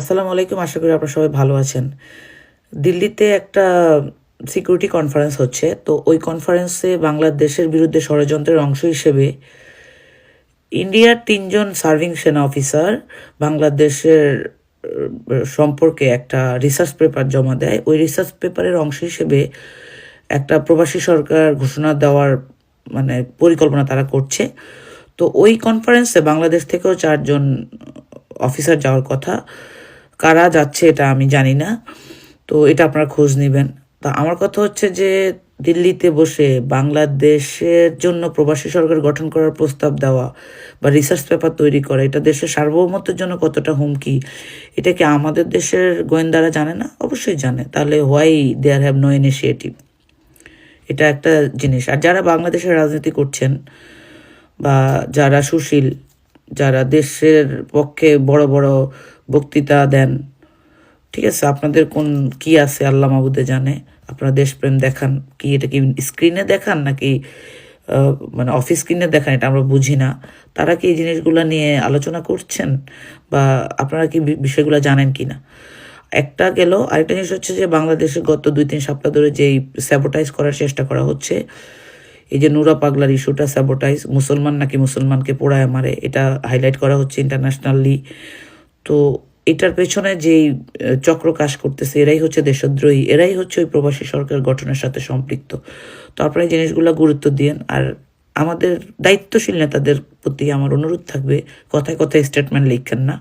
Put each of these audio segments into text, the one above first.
আসসালামু আলাইকুম, আশা করি আপনারা সবাই ভালো আছেন। দিল্লিতে একটা সিকিউরিটি কনফারেন্স হচ্ছে, তো ওই কনফারেন্সে বাংলাদেশের বিরুদ্ধে ষড়যন্ত্রের অংশ হিসেবে ইন্ডিয়ার তিনজন সার্ভিং সেনা অফিসার বাংলাদেশের সম্পর্কে একটা রিসার্চ পেপার জমা দেয়। ওই রিসার্চ পেপারের অংশ হিসেবে একটা প্রবাসী সরকার ঘোষণা দেওয়ার মানে পরিকল্পনা তারা করছে। তো ওই কনফারেন্সে বাংলাদেশ থেকেও চারজন অফিসার যাওয়ার কথা। কারা যাচ্ছে এটা আমি জানি না। তো এটা আপনারা খোঁজ নেবেন। তা আমার কথা হচ্ছে যে দিল্লিতে বসে বাংলাদেশের জন্য প্রবাসী সরকার গঠন করার প্রস্তাব দেওয়া বা রিসার্চ পেপার তৈরি করা, এটা দেশের সার্বভৌমত্বের জন্য কতটা হুমকি, এটা কি আমাদের দেশের গোয়েন্দারা জানে না? অবশ্যই জানে। তাহলে why there have no initiative এটা একটা জিনিস। আর যারা বাংলাদেশের রাজনীতি করছেন বা যারা সুশীল, যারা দেশের পক্ষে বড় বড় বক্তৃতা দেন। ঠিক আছে, আপনাদের কোন, কি আছে আল্লাহ মাহবুদে জানে? আপনারা দেশপ্রেম দেখান, কি এটা কি স্ক্রিনে দেখান নাকি মানে অফিস স্ক্রিনে দেখান, এটা আমরা বুঝি না। তারা কি এই জিনিসগুলো নিয়ে আলোচনা করছেন? বা আপনারা কি বিষয়গুলো জানেন কি না একটা গেল, আরেকটা জিনিস হচ্ছে যে বাংলাদেশে গত দুই, তিন সপ্তাহ ধরে যেই স্যাবোটাইজ করার চেষ্টা করা হচ্ছে, এই যে নুরা পাগলার ইস্যুটা স্যাবোটাইজ মুসলমান নাকি মুসলমানকে পোড়ায় মারে, এটা হাইলাইট করা হচ্ছে ইন্টারন্যাশনালি তো এটার পেছনে যেই চক্র কাজ করতেছে, এরাই হচ্ছে দেশদ্রোহী, এরাই হচ্ছে ওই প্রবাসী সরকার গঠনের সাথে সম্পৃক্ত। তো আপনারা এই জিনিসগুলো গুরুত্ব দিন আর আমাদের দায়িত্বশীল নেতাদের প্রতি আমার অনুরোধ থাকবে, কথায় কথায় স্টেটমেন্ট লিখেন না।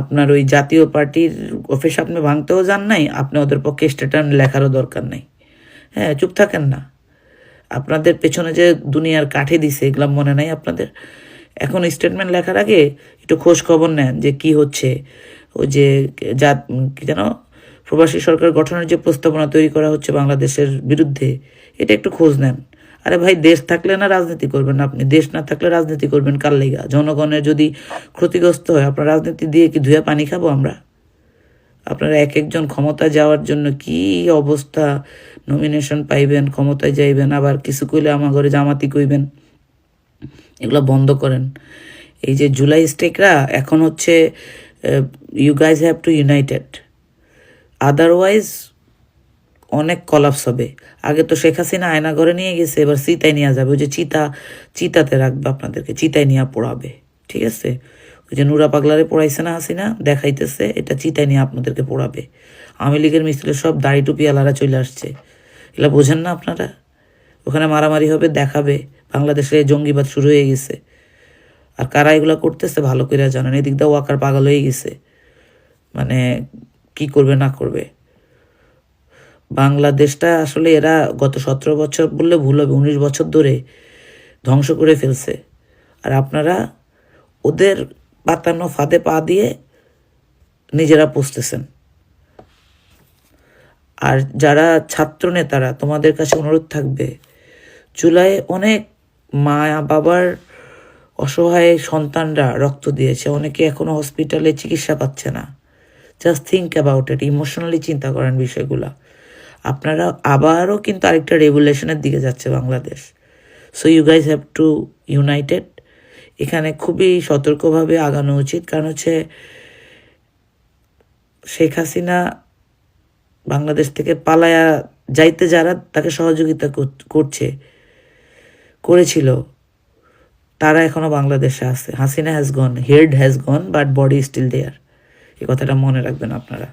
আপনার ওই জাতীয় পার্টির অফিস আপনি ভাঙতেও যান নাই, আপনি ওদের পক্ষে স্টেটমেন্ট লেখারও দরকার নেই। হ্যাঁ চুপ থাকেন না। আপনাদের পেছনে যে দুনিয়ার কাঠে দিছে, এগুলো মনে নাই আপনাদের? এখন স্টেটমেন্ট লেখার আগে একটু খোঁজ খবর নেন যে কি হচ্ছে। ওই যে যা, কি যেন, প্রবাসী সরকার গঠনের যে প্রস্তাবনা তৈরি করা হচ্ছে বাংলাদেশের বিরুদ্ধে, এটা একটু খোঁজ নেন। আরে ভাই, দেশ থাকলে না রাজনীতি করবেন আপনি? দেশ না থাকলে রাজনীতি করবেন কার লেগা? জনগণের যদি ক্ষতিগ্রস্ত হয়, আপনার রাজনীতি দিয়ে কি ধুয়ে পানি খাব আমরা? আপনারা এক একজন ক্ষমতা যাওয়ার জন্য কি অবস্থা? নমিনেশন পাইবেন, ক্ষমতায় যাইবেন, আবার কিছু কইলে আমার ঘরে জামাতি কইবেন। এগুলো বন্ধ করেন। এই যে জুলাই স্টেকরা এখন হচ্ছে you guys have to united otherwise অনেক কলাপস হবে। আগে তো শেখ হাসিনা আয়না ঘরে নিয়ে গেছে, এবার চিতায় নিয়ে যাবে। ওই যে চিতা, চিতাতে রাখবে আপনাদেরকে, চিতায় নিয়ে পড়াবে। ঠিক আছে? ওই যে নুরা পাগলারে পড়াইছে না হাসিনা? দেখাইতেছে, এটা চিতায় নিয়ে আপনাদেরকে পড়াবে। আওয়ামী লীগের মিস্ত্রির সব দাড়ি টুপি আলারা চলে আসছে। এগুলো বোঝেন না আপনারা? ওখানে মারামারি হবে, দেখাবে। বাংলাদেশে জঙ্গিবাদ শুরু হয়ে গেছে। আর কারা এগুলো করতেছে ভালো করে জানেন। এদিক দিয়ে ওয়াকার পাগল হয়ে গেছে। মানে কি করবে, না করবে। বাংলাদেশটা আসলে এরা গত সতেরো বছর বললে ভুল হবে, উনিশ বছর ধরে ধ্বংস করে ফেলছে। আর আপনারা ওদের পাতানো ফাঁদে পা দিয়ে নিজেরা পুষতেছেন আর যারা ছাত্র নেতারা, তোমাদের কাছে অনুরোধ থাকবে, জুলাই অনেক মা বাবার অসহায় সন্তানরা রক্ত দিয়েছে। অনেকে এখনও হসপিটালে চিকিৎসা পাচ্ছে না। Just think about it emotionally চিন্তা করেন বিষয়গুলা। আপনারা আবারও কিন্তু আরেকটা রেগুলেশনের দিকে যাচ্ছে Bangladesh. So you guys have to united এখানে খুবই সতর্কভাবে আগানো উচিত। কারণ হচ্ছে শেখ হাসিনা বাংলাদেশ থেকে পালায়া যাইতে যারা তাকে সহযোগিতা কর- করছে। করেছিল, তারা এখনও বাংলাদেশে আছে। Hasina has gone head has gone but body still there এ কথাটা মনে রাখবেন আপনারা।